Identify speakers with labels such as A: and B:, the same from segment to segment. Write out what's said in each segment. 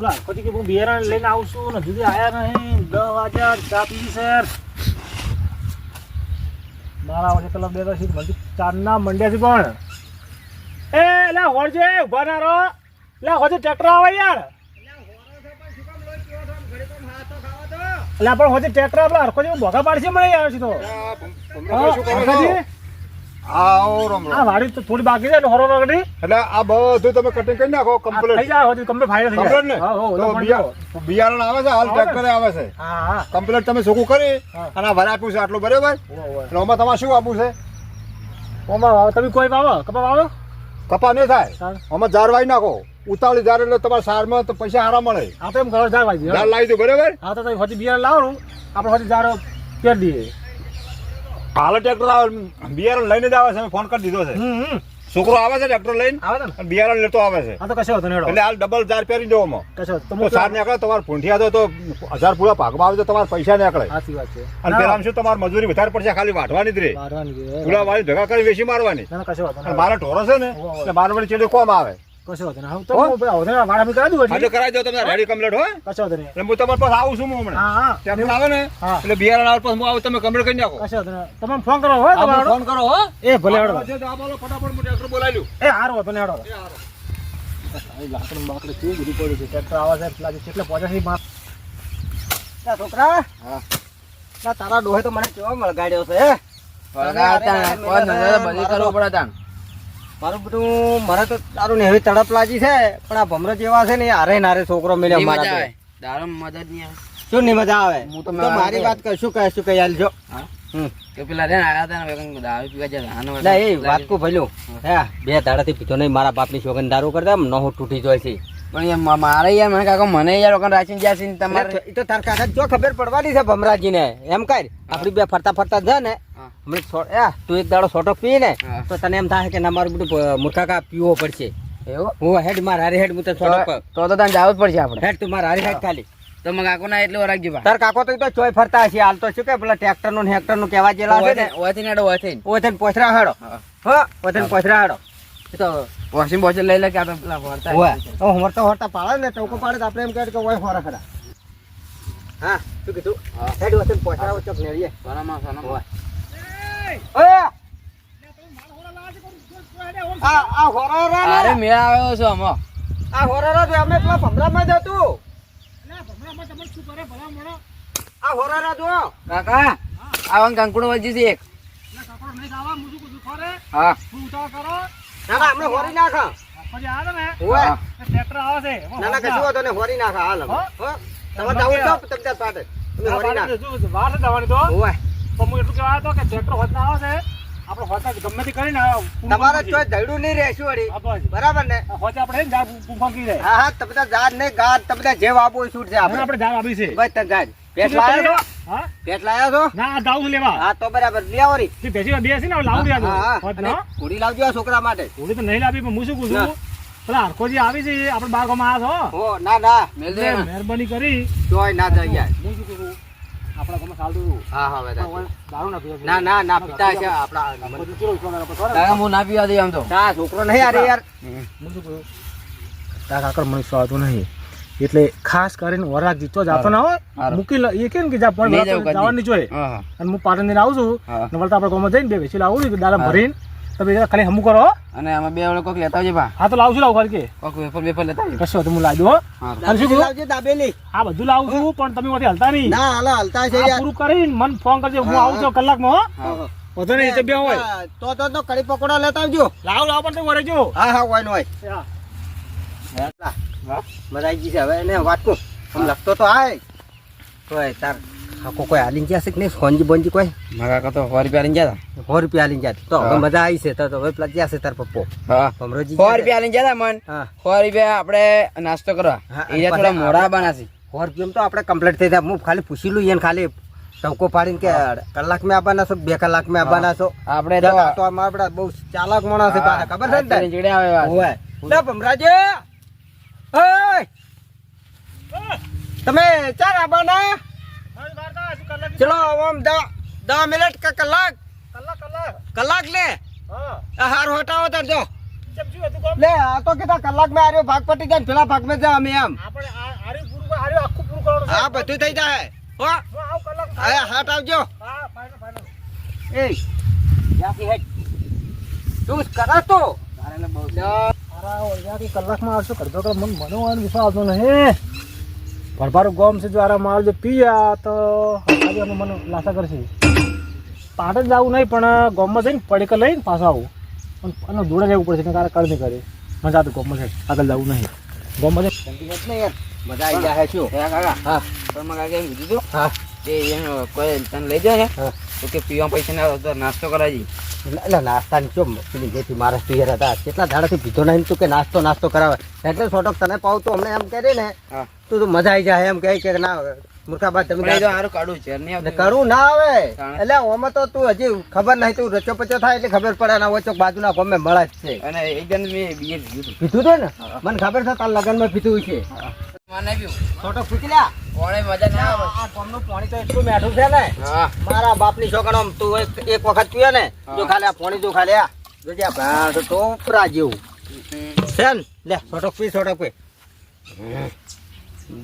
A: પેલા પછી કે હું બિયારણ લઈને આવું છું ને જુદી આયા નહીં. દસ વાગ્યા ચા પીધી સર મારા વડે કલમ બે મને ચારના મંડ્યા છે પણ. એ લે હોળજે ઊભા ના રહો. હોજે ટ્રેક્ટર આવે યાર. એટલે પણ હોજે ટ્રેક્ટર આપણે હરખો જેવું ભોગા પાડશે મળે યાર છે? તો હા,
B: રામ
A: આ વાડી તો થોડી બાકી છે એટલે હોરો રગડી
B: એટલે આ બધું તમે કટિંગ કરી નાખો
A: આ થઈ જાય હોજે કમ્પ્લીટ ફાઇનલ થઈ
B: ને?
A: જાય હા હો
B: બિયારણ આવે છે હાલ
A: ને?
B: ટ્રેક્ટરે આવે છે.
A: હા હા.
B: કમ્પ્લીટ તમે ચોખ્ખું કરી. અને આ આપ્યું છે આટલું બરાબર. એટલે આમાં તમારે શું આપવું છે?
A: ઓમાં તમે કોઈ વાવો? કપા વાવો?
B: કપા નહીં થાય.
A: ચાલ.
B: જારવાઈ નાખો. ઉતાવળી ઝાડ એટલે તમારા સારમાં તો પૈસા સારા મળે.
A: આપણે એમ કરો વાગી
B: ઝાડ લાવી દો બરાબર?
A: હા તો તમે હોજી બિયારણ લાવો આપણે હોજી ઝાડ પેર દઈએ
B: હાલ ટ્રેક્ટર આવે બિયારણ લઈને જ આવે છે ફોન કરી દીધો છે. છોકરો આવે છે ટ્રેક્ટર લઈને?
A: આવે છે ને?
B: બિયારણ લેતો આવે છે.
A: આ તો કશો હતો
B: એટલે હાલ ડબલ ચાર પહેરી દો આમાં.
A: કશો. તો
B: સાર નીકળે તમારે ફૂંઠિયા દો તો હજાર પૂરા ભાગમાં આવે તો તમારે પૈસા નીકળે.
A: સાચી વાત છે.
B: અને પેલા શું તમારે મજૂરી વધારે પડશે ખાલી વાટવાની જ રે. પૂરા વાળી ભેગા કરી વેચી મારવાની.
A: કશો.
B: મારા ઢોરો છે ને એટલે મારા વળી ચેડે કોમ આવે?
A: કશો હતો નહીં. હા, તો હું? વાળા બી કરાવી દઉં એટલે.
B: કરાવી દો તમે રેડી કમ્પ્લીટ હોય
A: કશો નહીં.
B: એટલે હું તમારી પાસે આવું છું હું હમણાં.
A: હા હા.
B: આવે ને એટલે બિયારણ આવે પછી હું આવું તમે કમ્પ્લીટ કરી નાખો.
A: કશો નહીં. તમે ફોન કરો હો તમારો?
B: ફોન કરો હો?
A: એ ભલે હેડો
B: ફટાફટ હું ટ્રેક્ટર બોલાવી લઉં.
A: એ હારો હતો ને લાકડું બાકડું કેવું બધું પડ્યું છે? ટ્રેક્ટર આવે છે પેલા કેટલે પહોંચે
C: છોકરા
B: હા.
C: તારા ડોહે તો મને કેવો મળગાડ્યો છે હે? મારું બધું મારે તો તારું ને એવી તડપ લાગી છે પણ આ ભમરજ જેવા છે ને હારે નારે છોકરો મળ્યો મારા તો. શું નહીં મજા આવે?
D: હું તો મારા
C: વાત કશું કહેશું કઈ આલજો હમ. ના એ વાત કો ભલ્યું હે. બે દાડાથી પીધો નહીં મારા બાપની સોગન દારૂ કરતા નહો તૂટી જાય છે.
D: પણ મારે યાર મને કાકો મને યાર વગર રાખીને જ્યાં છે તમારે
C: તો તાર કાકા જો ખબર પડવાની છે ભમરાજીને. એમ કર આપડી બે ફરતા ફરતા જ ને. હમણાં તું એક દાડો સોટો પી ને તો તને એમ થાય કે ના મારું બધું મૂર્ખાકા પીવો પડશે. હું હેડ માર હારી હેડ હું તને સોટો
D: તો તો તો તને જાવ જ પડશે આપણે.
C: હેડ તું માર હારી હેડ ખાલી.
D: તો મગ કાકો ના એટલું રાખજો
C: તાર કાકો તો તો ચોય ફરતા હશે. હાલ તો શું કે પેલા ટ્રેક્ટરનું હેક્ટરનું કેવા જેલા છે ને?
D: ઓથી ને ઓથી
C: ઓથે પોછરા હાડો.
D: હો.
C: હા ઓથે પોછરા હાડો. તો
D: વોશિંગ બોચર લઈ લે કે આપણે પેલા ફરતા
C: ઓય તો હમરતા હોરતા પાડે ને ટોકો પાડે તો આપણે એમ કહે કે ઓય હોરા ખરા. હા શું કીધું. હેડ ઓથે પોછરા ચોક નેડીએ
D: સોનામાં સોનામાં.
C: આ આ
D: અરે મેળા આવ્યો છો અમો
C: આ હોરા રા તો અમે પેલા ભમરામાં જ હતું આ હોરા જો
D: કાકા આવા કંકુડો વજી છે એક. હા.
C: ના ના આપણે હોરી નાખા.
A: પછી આવે ને ટ્રેક્ટર આવે છે
C: ના ના કશું વાંધો નહીં હોરી નાખા હાલ હવે.
A: હા?
C: તમારે તો તમે ત્યાં પાટે. તમે હોરી નાખ.
A: વાર જવાની તો.
C: ઓય.
A: પણ હું એટલું કહેવા હતો કે ટ્રેક્ટર હોતના આવે છે આપણે હોતા ગમે તે કરીને
C: તમારે ચોય દયડું નહીં રહેશું વળી. બરાબર ને?
A: આપણે જા ફૂંફાંકી જાય
C: હા હા તમે ત્યાં ઝાડ નહીં ગાડ તમે ત્યાં જે વાપો છૂટ છે
A: આપણે.
C: આપણે
A: આપણે આપી છે.
C: બસ ત્યાં ઝાડ પેટ લાયા છો?
A: હા?
C: પેટ લાયા છો?
A: ના દાવ લેવા.
C: હા તો બરાબર.
A: તે ભેજી બે છે ને લાવ લાવું
C: હા ઘોડી લાવજો છોકરા માટે.
A: થોડી તો નહીં લાવી પણ હું શું કહું છું પેલા હરખોજી આવી છે આપણે બાર ગામ આવ્યા છો?
C: હો ના ના.
A: મહેરબાની કરી.
C: જોય ના જાય.
A: હું શું કહું આપણા ગામમાં ચાલતું
C: હા હા
A: દારૂ ના પીવા
C: ના ના ના પિતા છે આપણા
A: બધું ચલો વિશ્વાસ આપણે કરો.
D: કાકા હું ના પીવા દઈ આમ તો.
C: ના છોકરો નહીં અરે યાર
A: હું શું કહું તાર કાકર મને સ્વાતું નહીં. એટલે ખાસ કરીને વરાક જીતો જાતો ના હોય મૂકી લ- એ કેમ કે જા પણ જવાની જોઈએ.
D: હા હા.
A: અને હું પાટણ દિન આવું છું. ને વળતા આપણે ગામમાં જઈને બે વેચી લાવું છું. દાડા. ભરીને તમે જરા ખાલી હમું કરો
D: અને અમે બે વડે કોક લેતા આવજે બા.
A: હા તો લાવજો છું લાવું ખાલી કે.
D: કોક વેફર વેફર લેતા આવજે.
A: કશો તો હું લાવી દઉં હો. શું
C: લાવજે દાબેલી.
A: હા બધું લાવું છું પણ તમે ઓથી હલતા નહીં.
C: ના હાલો હલતા છે
A: આ
C: યાર.
A: પૂરું કરીને મને ફોન કરજો હું આવું છું કલાકમાં હો.
D: હા
A: વધુ નહીં તો બે હોય.
C: તો તો તો કડી પકોડા લેતા આવજો.
A: લાવ લાવ પણ તમે વળે જો.
C: હા હા હોય ને હોય
A: હા.
C: મજા આવી ગઈ છે. હવે એને વાત આમ લખતો તો આય. તો તાર આખો કોઈ હાલીને કે નહીં? સોનજી બોનજી કોઈ?
D: મારા કાકા તો સો રૂપિયા લઈને ગયા
C: સો રૂપિયા તો હવે. મજા આવી છે. તો તો હવે પેલા જશે તાર પપ્પો.
D: હતા સો રૂપિયા લઈને ગયા મન. સો રૂપિયા આપણે નાસ્તો કરવા. એ થોડા
C: પછી
D: મોડા
C: સો રૂપિયા તો આપણે કમ્પ્લીટ થઈ જાય. હું ખાલી પૂછી લઉં એને ખાલી. ટવકો પાડીને કે કલાક મેં આવવાના છો બે કલાક મેં આવવાના છો?
D: આપણે તો
C: તો બહુ ચાલાક માણસ છે ખબર છે ને તને?
D: આવે વાત.
C: ઓય. ભમરાજે! તમે ચાર આવવાના ચલો આમ દા દા મિનિટ કે કલાક
A: કલાક કલાક
C: કલાક લે
A: હા
C: હાર હટાવો તાર જો? લે આ તો કીધા કલાકમાં આર્યો ભાગ પટી જાય પેલા ભાગમાં જા અમે એમ
A: આપણે આ આર્યો આખું પૂરું કરવાનું
C: હા બધું થઈ જાય હો
A: હું આવું કલાક
C: હવે હાટ આવજો
A: હા ફાઈનલ ફાઈનલ
C: એ યાકી હેડ તું કરા તો
A: મારા ઓળખ્યાથી કલાકમાં આવશો કરતો કે મન મનો વિશ્વાસ આવતો નહીં ભરભારું ગોમ છે જો આરા માલ જો પીયા તો આજે અમે મને લાસા કરશે. જ જવું નહીં પણ ગોમમાં જઈને પડીકા લઈને પાછા આવું. પણ અને દોડે જવું પડશે કારણ કર નહીં કરે. મજા તો ગોમમાં છે આગળ જવું નહીં. ગોમમાં છે
C: મજા આવી જાય છું
D: હે કાકા.
C: હા.
D: પણ મારે કાકા એમ કીધું
C: હા.
D: એ કોઈ તને લઈ જાય ને તો કે પીવા પૈસા ના નાસ્તો કરાવી.
C: એટલે નાસ્તાની શું પેલી જેથી મારા પિયર હતા કેટલા દાડાથી પીધો નહીં તું કે નાસ્તો નાસ્તો કરાવે. એટલે સોટક તને પાવ તો અમને એમ કહે ને તું તો મજા આવી જાય એમ કહે કે ના મૂર્ખાબાદ તમે
D: સારું કાઢું છે.
C: કરવું ના આવે. એટલે ઓમાં તો તું હજી ખબર નહીં તું રચો પચો થાય એટલે ખબર પડે ના વચ્ચો બાજુના ગમે મળે જ છે.
D: અને એક જણ મેં બીજે પીધું હતું.
C: તો ને? મને ખબર છે તાર લગ્નમાં પીધું છે.
D: મને પીધું
C: છોટો પૂછી લ્યા
D: કોણે મજા ના આવે?
C: આ પાણી તો એટલું મેઠું છે ને. મારા બાપની છોકરો તું એક વખત પીવે ને જો ખાલી આ પાણી જો ખાલી આ. જોજે આ ભાંડ ટોપરા જેવું. છે ને? લે છોટો પી છોટો પી.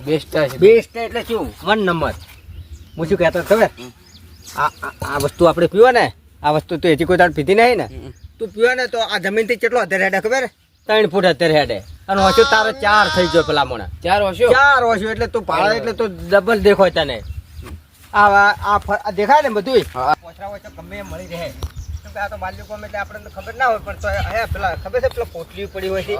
D: બેસ્ટ છે.
C: બેસ્ટ એટલે શું? One number. હું શું કહેતો ખબર? આ વસ્તુ આપણે પીવો ને આ વસ્તુ તો હજી કોઈ તાળ પીધી નહીં ને. તું પીવો ને તો આ જમીનથી કેટલો અત્યારે હેડે ખબર? ત્રણ ફૂટ અત્યારે હેડે. અને ઓછું તારે ચાર થઈ ગયો પેલા મોણા
D: ચાર વર્ષો
C: ચાર ઓછું એટલે તું ભાડે એટલે તું ડબલ દેખો તને. આ આ- દેખાય ને બધું. પોચરા ઓછા ગમે મળી રહે. આ તો બાલ્યું ગમે એટલે આપણને ખબર ના હોય પણ તો હે પેલા ખબર છે પેલા પોટલી પડી હોય છે?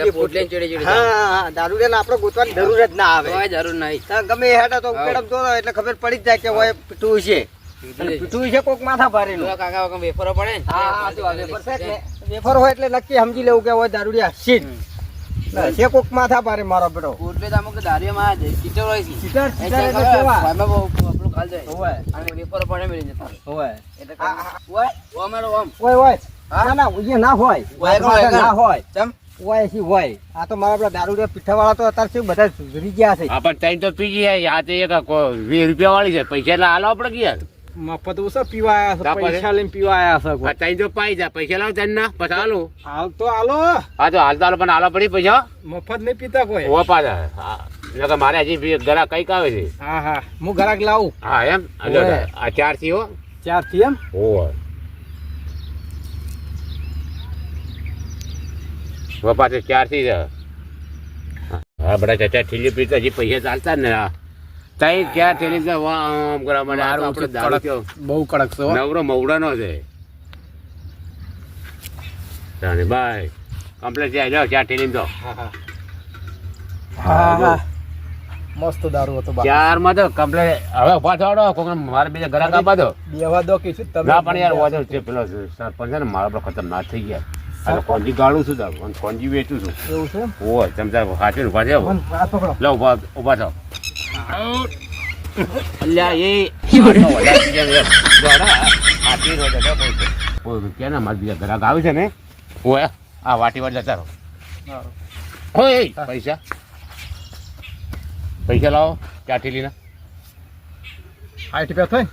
D: એ પોટલી ચડી ચડી
C: હા દારૂ ને આપણે ગોતવાની જરૂર જ ના આવે.
D: હોય જરૂર નહીં.
C: ગમે હેડે તો ઉકેડમ તો એટલે ખબર પડી જ જાય કે હોય પીટું છે. પીઠું પીટું છે કોક માથા ભારેલું
D: કાકા વેફરો પડે
C: હા વેફર છે વેફર હોય એટલે નક્કી સમજી લેવું કે હોય દારૂડિયા. શીટ. છે કોક માથા ભારે મારો બેટો.
D: પોટલી તો અમુક કીચડ હોય છે.
C: એટલે કેવા?
D: જાય.
C: હોય
D: અને વેફરો પડે મળી જતા
C: હોય
D: એટલે
C: આ- આ-
D: ઓય ઓમ એનો ઓમ.
C: હોય હોય ના ના ઉઈએ ના હોય.
D: નો હોય. ચમ?
C: છે આ તો મારા પીઠા વાળા તો અત્યારે શું બધા સુધરી ગયા છે.
E: આપણ ત્રણ તો પી ગયા આ તો એક વીસ રૂપિયા વાળી છે. પૈસા એટલે હાલો આપણે કે યાર?
A: મફત ઓછા પીવા આયા
E: તાપ પૈસા
A: લઈને પીવા
E: આયા તો પાઈ જાય પૈસા લાવ ત્યાં ના પછી હાલો.
A: હાલ તો હાલો.
E: હા તો હાલ તો હાલો પણ હાલો પડી પૈસા.
A: મફત નહીં પીતા કોઈ.
E: ઓ પાછા મારે હજી ગરા કંઈક આવે છે.
A: હા હા. હું ઘરાક લાવું.
E: હા એમ? આ ચારથી હો.
A: ચારથી એમ.
E: ઓ પાછો ચારથી છે. હા બધા ચાચા ઠીલી પીતા હજી પૈસા ચાલતા જ ને હા. તઈ ક્યાં ઠેલી તો વા આમ કરવા મને આ તો આપણો દારૂ કેવો
A: બહુ કડક છે
E: નવરો મવડાનો છે. તાને બાય કમ્પ્લેટ જાય જાવ ક્યાં ઠેલી તો
A: હા. હા મસ્ત દારૂ હતો
E: ચારમાં તો કમ્પ્લેટ હવે પાછો કોક મારે બીજા ઘરાક કાપા દો.
A: બેવા દો કેશું તમે
E: ના પણ યાર વાજો છે પેલો સરપંચ છે ને મારા પર ખતરનાક થઈ ગયા. અને કોંજી ગાળું છું તારું કોંજી વેચું છું.
A: એવું છે
E: ઓ ચમચા હાથે ઊભા છે લો ઊભા ઊભા થાવ અલ્યા એ રૂપિયા ના મારા બીજા ઘરાક આવે છે ને ઓય આ વાટી વાર જતા રહો. ઓય એ, પૈસા. પૈસા લાવો ચાર ઠેલીના
A: આઠ રૂપિયા થાય?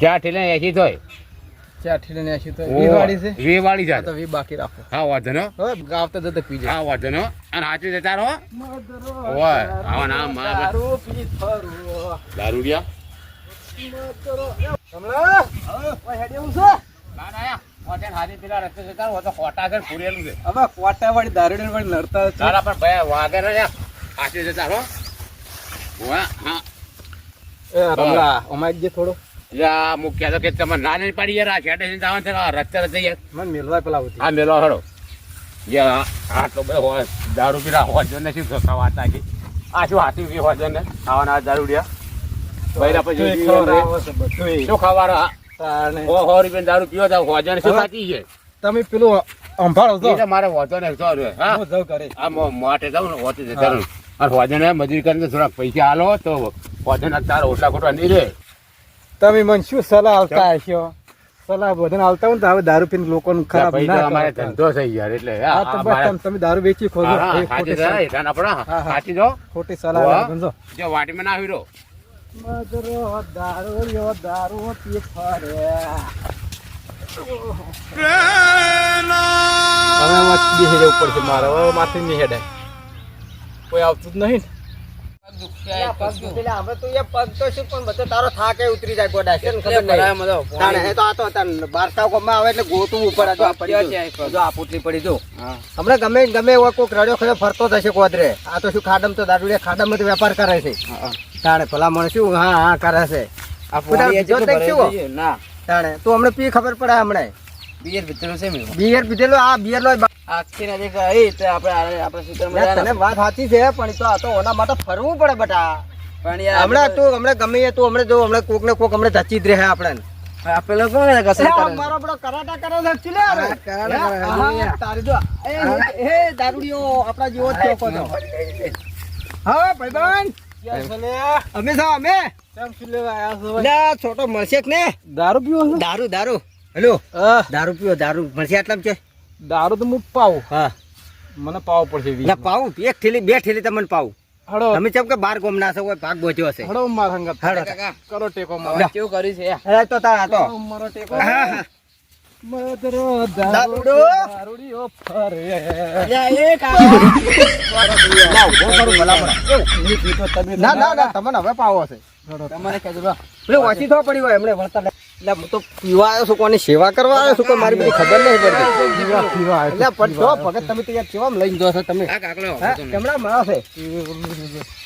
E: ચાર ઠેલીના એસી થાય?
A: વી વાળી છે.
E: વી વાળી
A: આ તો
E: છે
A: બાકી રાખો.
E: હા વાંધો ન.
A: હવે ગાવતા જતા પી જાય
E: હા વાંધો ન. અને હાચું જતા રહો ઓય આવા ના મારા
A: દારૂ પી ફરો.
E: દારૂડિયા
A: કમલા ઓય હેડે એવું છે? હવે કોટા વાળી દારૂડી વાળી લડતા
E: તારા પણ વાગે યાર. જતા રહો ઓય, હા.
A: એ રમલા અમાર જે થોડો.
E: એટલે આ કહેતો કે તમે ના નહીં પાડી યાર આ છેડે થી જવાનું છે રસ્તે રસ્તે યાર.
A: મન મેલવા પેલા આવતી
E: આ મેલો હળો યાર આ- આટલો બધો હોય દારૂ પીરા હોજો ને શું ખવાતા છે આ શું હાથી પી હોજો ને? દારૂ રહ્યા બૈરા પછી. શું ખાવાનો? રૂપિયા દારૂ પીવો તો હોજો ને શું? ખાતી છે?
A: તમે પેલું અંભાળો
E: તો મારે હોતો ને સો હા?
A: હું જાઉં ઘરે.
E: આ માટે મોટે જાઉં ને હોતે જતા અને હોજો ને મજૂરી કરીને થોડાક પૈસા હાલો તો હોજો ને તારો ઓટલા ખોટવા નહીં રે.
A: તમે મને શું સલાહ આવતા હશો? સલાહ બધાને આવતા હોય ને તો હવે દારૂ પીને લોકોને ખરાબ ના
E: અમારે ધંધો થઈ યાર એટલે
A: હા તો બસ તમે- દારૂ વેચી ખોજો. ખોટી સલાહ-.
E: સાચી જો
A: ખોટી સલાહ ધંધો.
E: જો વાટીમાં ના આવી રહ્યો
A: દારૂ યો દારૂ પી ફરે હવે આમાં બેસી જવું પડશે મારે માથે નહીં હેડાય કોઈ આવતું જ નહીં ને.
C: પગ દુખેલા. હવે તો એ પગ તો શું પણ બધો તારો થાક ઉતરી જાય ગોડા છે ને ખબર નહીં. તાણે એ તો આ તો તાન બારસાવ ગામમાં આવે એટલે ગોતું ઉપર આ પડી
D: ક્યાં
C: ગયું.
D: છે આ પગ?
C: જો આ પૂતલી પડી જો હમણાં ગમે ગમે એવો કોઈક રડ્યો ખરે ફરતો થશે કોદરે આ તો શું ખાડમ તો દારૂડિયા ખાડમ તો વેપાર કરે છે. તાણે ભલા મને શું હા હા કરે છે
D: આ
C: જો.
D: ના
C: તાણે તો હમણે પી ખબર પડે હમણે
D: બિયર ભીતરનું છે મેં.
C: બિયર પીધેલો આ બિયર લો
D: આખી નજીક આવી તો આપણે આપણે સૂત્રમાં જાય
C: તને વાત સાચી છે પણ તો આ તો ઓના માટે ફરવું પડે બટા.
D: પણ યાર
C: હમણાં તું હમણાં ગમે એ તું હમણાં જો હમણાં કોક ને કોક હમણાં જચી જ રહે આપણે
D: આપેલો કોણ છે કસે કરે?
C: મારો બડો કરાટા કરે છે ચીલે.
D: કરાટા કરે
C: તારી જો. એ હે, દારૂડિયો આપણા જેવો જ ચોકો તો હા ભાઈબંધ. અમે છો અમે? લે, છોટો મળશે ને.
A: દારૂ પીવો
C: દારૂ દારૂ. હેલો? દારૂ પીવો દારૂ મળશે આટલામાં છે
A: દારૂ તો હું પાવું
C: હા.
A: મને પાવ પડશે
C: એટલે પાવું એક થેલી બે થેલી તમને પાવું
A: હડો
C: તમે કેમ કે બાર ગોમ ના છો ભાગ બોચ્યો હશે.
A: હડો માર હંગત.
C: હડો.
D: કાકા,
A: કરો ટેકો
D: કેવું છે?
C: તો તારા તો.
A: મારો ટેકો.
C: ના. ના ના ના તમને હવે પાવો
D: કહેજો બા.
C: ઓછી થવા પડી હોય એમણે વળતા એટલે હું તો પીવા આવ્યો છું કોની સેવા કરવા આવ્યો છું કોઈ મારી બધી ખબર નહીં પડતી.
A: પીવા પીવા
C: એટલે પણ જો ભગત તમે તો યાર કેવા લઈને જો છો તમે.
D: આ.
C: કેમણા મળો છે?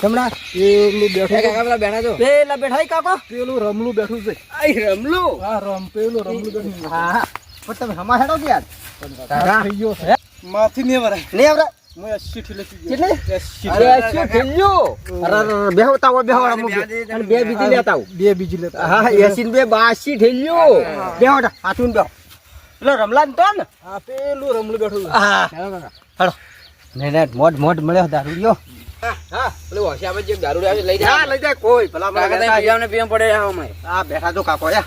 C: કેમણા
A: પેલું બેઠું
D: કાકા બેઠા છો?
C: પેલા બેઠા કાકો?
A: પેલું રમલું બેઠું છે.
C: આઈ રમલું?
A: હા રમ પેલું રમલું બેઠું
C: હા. પણ તમે હમા હેડો કે યાર?
A: થઈ ગયો માથી નહીં વરાય.
C: નહીં આવડે
A: ગયો.
C: બે. બીજી લેતા
A: બે બીજી લેતા
C: હા એસી બે બાસી ઠેલ્યો બે હાથું બેહો. એટલે રમલાન તો ને?
A: હા પેલું રમલું બેઠું
C: હા હળો ને ને મોઢ મોઢ મળ્યો દારૂડિયો
D: હા પેલું હોશિયાર જે દારૂ આવે લઈ જાય
C: લઈ જાય કોઈ ભલા
D: તમે
C: બેઠા
D: પીવા પડે આ
C: બેઠા તો કાકો યા.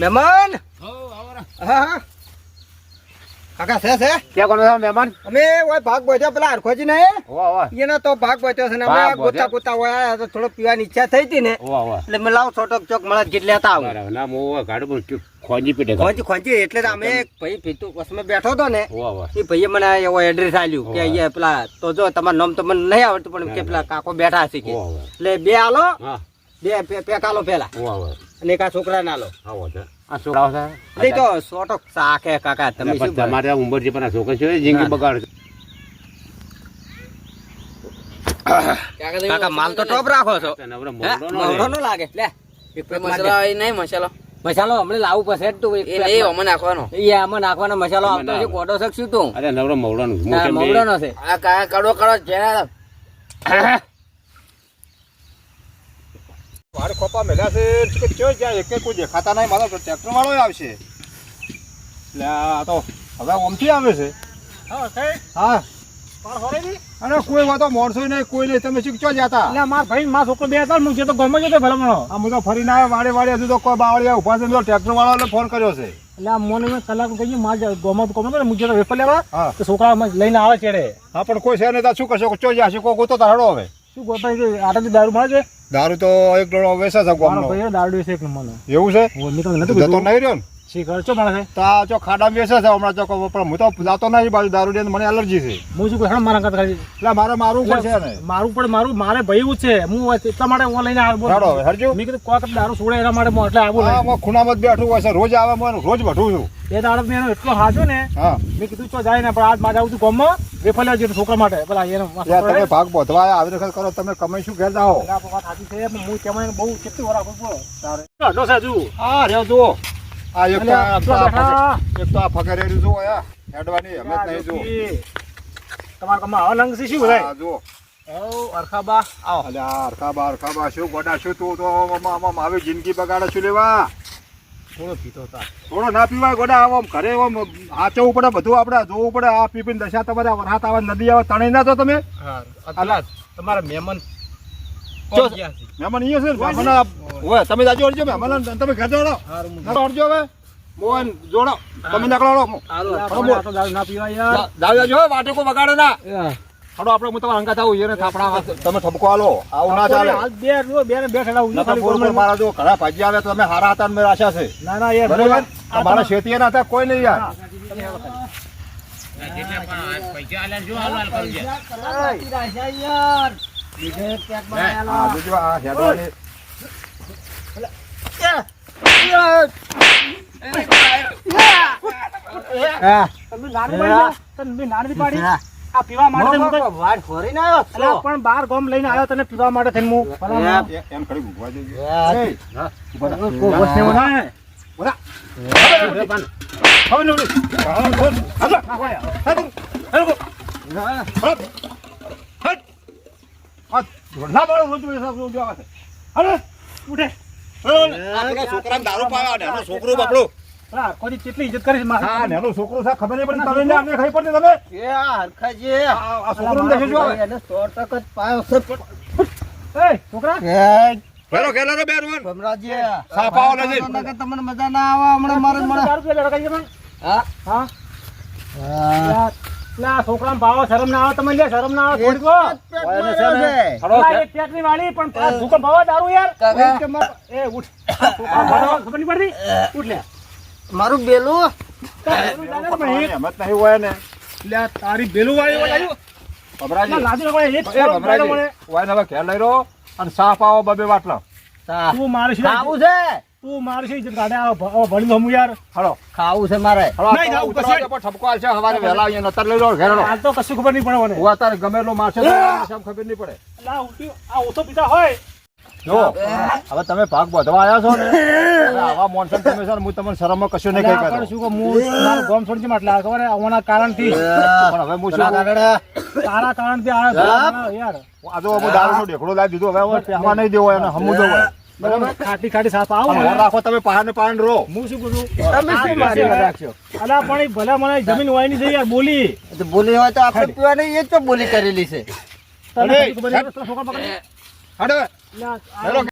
C: મહેમાન! હા હા. કાકા છે છે?
E: કે કોનો છે મહેમાન?
C: અમે ઓય ભાગ બોધ્યો પેલા હરખોજી ને.
E: વાહ વાહ.
C: એનો તો ભાગ બોધ્યો છે ને અમે ગોતા ગોતા હોય તો થોડો પીવાની ઈચ્છા થઈ હતી ને.
E: વાહ વાહ.
C: એટલે મે લાવ છોટો ચોક મળે જીત લેતા આવું.
E: બરાબર ના હું ગાડું પણ ખોજી પીટે
C: ખોંચી ખોંચી એટલે અમે ભાઈ પીતું બસમાં બેઠો હતો ને
E: વાહ વાહ.
C: એ ભાઈએ મને એવો એડ્રેસ આલ્યું કે અહીંયા પેલા તો જો તમારું નામ તો મને નહીં આવડતું પણ કે પેલા કાકો બેઠા છે કે. એટલે બે આલો બે પેક આલો પેલા
E: વાહ વાહ.
C: અને એક છોકરા છોકરાને આલો.
E: આવો છોકરાઓ
C: નહીં તો સોટો સાખે કાકા તમે શું
E: તમારે ઉંમર છે પણ આ છોકરા છે જિંદગી બગાડ
D: કાકા
C: માલ તો ટોપ રાખો છો.
E: છે નવરો
C: હે?
E: મોરડો નો
C: મોઢો
E: રે.
C: નો લાગે. લે. એક પેક માર દે.
D: મસાલો નહીં મસાલો.
C: મસાલો હમણાં લાવવું પડશે જ તું. એક
D: એ નહીં
C: માર.
D: નાખવાનો.
C: એ આમાં નાખવાનો મસાલો
E: આમાં
C: છે શકશું તું.
E: અરે નવરો મોરડો નો
C: ના, મવડાનો છે.
D: આ જેના
B: મારે ખોપા મેલ્યા છે કે કયો જ્યાં એક કોઈ દેખાતા નહીં. મારો ટ્રેક્ટર વાળો આવશે. એટલે આ તો હવે ઓમથી આવે છે.
A: હા
B: હા. અને કોઈ વાતો માણસો નહીં કોઈ નહીં. તમે શીખ ચો જતા?
A: એટલે માર ભાઈ માર છોકરો બે હતા હું જે તો ગમે જતો ભલામણો.
B: આ હું તો ફરીને આવ્યો વાડે વાડે હજુ તો કોઈ બાવળિયા ઊભા છે તો ટ્રેક્ટર વાળાને ફોન કર્યો છે.
A: એટલે આ મોને મેં કલાક કહ્યું માર ગોમત ગોમત ને મુજે તો વેફર લેવા
B: હા.
A: તો છોકરા લઈને આવે છેડે.
B: હા પણ કોઈ છે નહીં તો શું કરશો? ચો જશે? કોઈ ગોતો તારડો હવે.
A: શું ગોતા? આટલી દારૂ મળે છે?
B: દારૂ તો એક ડોળો વેચે છે
A: મારો ભાઈ દારૂ છે એક નંબરનો
B: એવું છે?
A: ઓ નીકળ નતું
B: જતો નહીં રહ્યો ને?
A: શી મળે છે
B: તો જો ખાડામાં વેચે છે હમણાં જો પણ હું તો જાતો નહીં બાજુ દારૂ દે મને એલર્જી છે.
A: હું શું કહું મારા કરતા
B: એટલે મારે મારું પણ છે ને.
A: મારું પણ મારું મારે ભાઈ એવું છે. હું એટલા માટે હું લઈને આવ્યો.
B: હાડો હરજો
A: મી કીધું કોક દારૂ છોડે એના માટે એટલે આવું
B: હા. હું ખૂણામાં બેઠું હોય છે. રોજ આવે હું રોજ ભઠું છું.
A: એ દાડો મેં એનો એટલો હાજો ને મેં કીધું તો જાય ને પણ આજ મારે આવું ગામમાં લેવા જતો છોકરા માટે. પેલા એનો
B: યાર તમે ભાગ બોધવા આવી વખત કરો તમે કમાઈ શું ઘેર જાઓ?
A: વાત સાચી છે હું તેમાં બહુ કેટલી વાર આપું બોલો તારે. અડો છે
B: હા રહ્યો જુઓ. આ એક તો આ- ફકરેરી જુઓ યા. હેડવાની અમે જ નહીં જુઓ.
A: તમારા કમા આવા લંગ શું
B: હા, જુઓ.
A: અરખાબા આવો.
B: અલ્યા અરખાબા હરખાબા શું ગોડા શું તું? તો આવી જિંદગી બગાડે છું લેવા?
A: થોડો પીતો હતા
B: થોડો ના પીવાય ગોડા આમ ઘરે આમ હાચવવું પડે બધું આપણે જોવું પડે આ પીપીને દશા તમારે વરસાદ આવે નદી આવે તણી ના છો તમે
A: હા તમારા મહેમાન?
B: મહેમાન અહીંયા છે ને હોય તમે જાજો અડજો મહેમાન તમે ઘર જોડો ના અડજો હવે મોહન જોડો તમે નીકળો
A: હારું,
B: હારું,
A: આપણે આ તો દારૂ ના પીવાય યાર.
B: જાજો વાટકો ના
A: યા.
B: હાડો આપણે હું તમારા અંગાત આવું એને થાપડા તમે ઠપકો આલો આવું ના ચાલે.
A: હાલ બે રો- બે ને બે ઠેલા ઊંધું ખાલી
B: બોલ બોલ મારા જો ઘણા ભાજી આવે તો તમે હારા હતા ને આશા છે.
A: ના ના યાર
B: બરોબર? તમારા શેતીએ ના હતા કોઈ નહીં યાર.
A: તમે નાની પાડી આ પીવા માટે કઈ-
C: વાટ ફોરીને આવ્યો છો.
A: અલા, પણ બાર ગોમ લઈને આવ્યો તને પીવા માટે થઈને હું.
B: એમ કરી
A: ના.
B: નવરી. હા, બોલ. હાલો. હાલો. હાલો. હાલો. હટ. આ ઢોલા વાળો રોજ રોજ સાફ રોજ આવે છે. હાલો.
A: ઉઠે.
B: આ પેલા છોકરાને દારૂ પાવા છોકરો બાપડો
A: આખોથી કેટલી ઇજ્જત કરી છે
B: હા નાનો છોકરો છે ખબર નહીં પડી તમે અમને ખબર પડતી તમે?
C: એ આ હરખાજી.
B: આ આ છોકરો દેખે જો
C: એને સો ટકા જ પાયો છે.
A: એય, છોકરા?
C: એ,
B: પેલો રે.
C: ભમરાજી.
B: ને જઈ.
C: તમને મજા ના આવે હમણાં મારે હા?
A: હા. યાર, ભાવો શરમ ના આવે તમને શરમ ના આવે થોડીક વાળી પણ ભૂકંપ ભાવો દારૂ યાર. એ ઉઠ. ખબર નહીં પડતી? ઉઠ લે.
C: મારું બેલું.
B: નહીં હોય ને
A: તારી વાળી
B: ભમરાજી. અને સાફ આવો બબે બાટલા.
A: તું મારી છે
C: ખાવું છે?
A: તું મારી છે ઇજ્જત કાઢે આ ભ- આ ભણી હમું યાર.
B: હળો.
C: ખાવું છે મારે.
B: હાલો
A: નહીં,
B: ઉતરવા
A: કશે.
B: ઠપકો હાલશે હવારે વહેલા લઈ લો ઘેર
A: હાલ તો કશું ખબર નહીં પડે મને.
B: હું અત્યારે ગમે એટલો મારશે ખબર નહીં પડે.
A: આ ઓછો પીતા હોય.
B: જો હવે તમે ભાગ બધવા આવ્યા છો ને આવા મોનસન તમે છો ને હું તમને શરમમાં કશું નહીં કહી
A: પણ શું કે હું ગોમ ગામ છોડીને ચમ ખબર? આવવાના કારણથી.
B: પણ હવે હું શું?
A: તારા કારણથી આવ્યો યાર.
B: આ જો હું દારૂનો ઢેકડો લાવી દીધો હવે હવે પહેવા નહીં દેવો એને હમું દેવો
A: બરાબર? ખાટી ખાટી સાપ આવું
B: રાખો તમે પહાડ ને પહાડ રો
A: હું શું કહું
C: તમે શું મારી રાખશો
A: અલા પણ ભલે મને જમીન હોયની બોલી.
C: તો બોલી હોય તો આપણે પીવાની એ જ તો બોલી કરેલી છે.
A: નહીં, છોકરા પકડી.
B: હેલો